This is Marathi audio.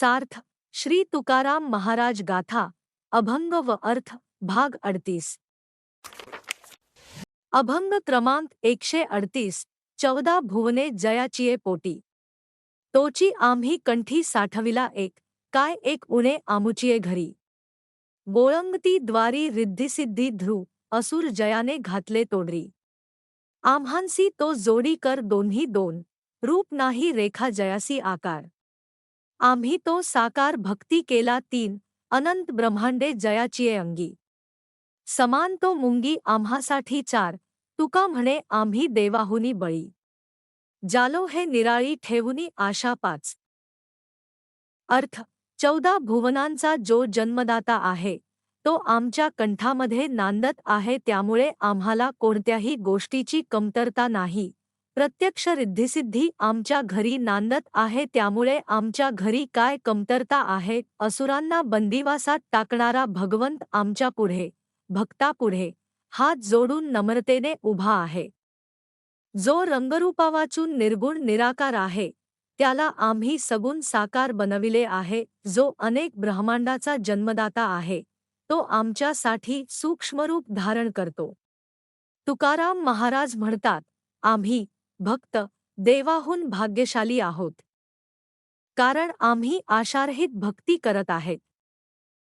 सार्थ, श्री तुकाराम महाराज गाथा, अभंग व अर्थ, भाग अडतीस. अभंग क्रमांक एकशे अडतीस, चौदा भुवने जयाचिये पोटी. तोची आम्ही कंठी साठविला एक, काय एक उणे आमुचिये घरी. बोळंगती द्वारी रिद्धिसिद्धी ध्रुव असुर जयाने घातले तोडरी. आम्हांसी तो जोडी कर दोन्ही दोन, रूप नाही रेखा जयासी आकार. आम्ही तो साकार भक्ती केला तीन अनंत ब्रह्मांडे जयाचिये अंगी. समान तो मुंगी आम्हासाठी चार तुका म्हणे आम्ही देवाहुनी बळी. जालो हे निराळी ठेवुनी आशा पाच. अर्थ चौदा भुवनांचा जो जन्मदाता आहे तो आमच्या कंठामध्ये नांदत आहे त्यामुळे आम्हाला कोणत्याही गोष्टीची कमतरता नाही. प्रत्यक्ष रिद्धिसिद्धी आमच्या घरी नांदत आहे त्यामुळे आमच्या घरी काय कमतरता आहे? असुरांना बंदिवासात टाकणारा भगवंत आमच्या पुढे भक्तापुढे हात जोडून नम्रतेने उभा आहे. जो रंगरूपावाचून निर्गुण निराकार आहे त्याला आम्ही सगुण साकार बनविले आहे जो अनेक ब्रह्मांडाचा जन्मदाता आहे तो आमच्यासाठी सूक्ष्मरूप धारण करतो. तुकाराम महाराज म्हणतात आम्ही भक्त देवाहून भाग्यशाली आहोत. कारण आम्ही आशारहित भक्ती करत आहेत.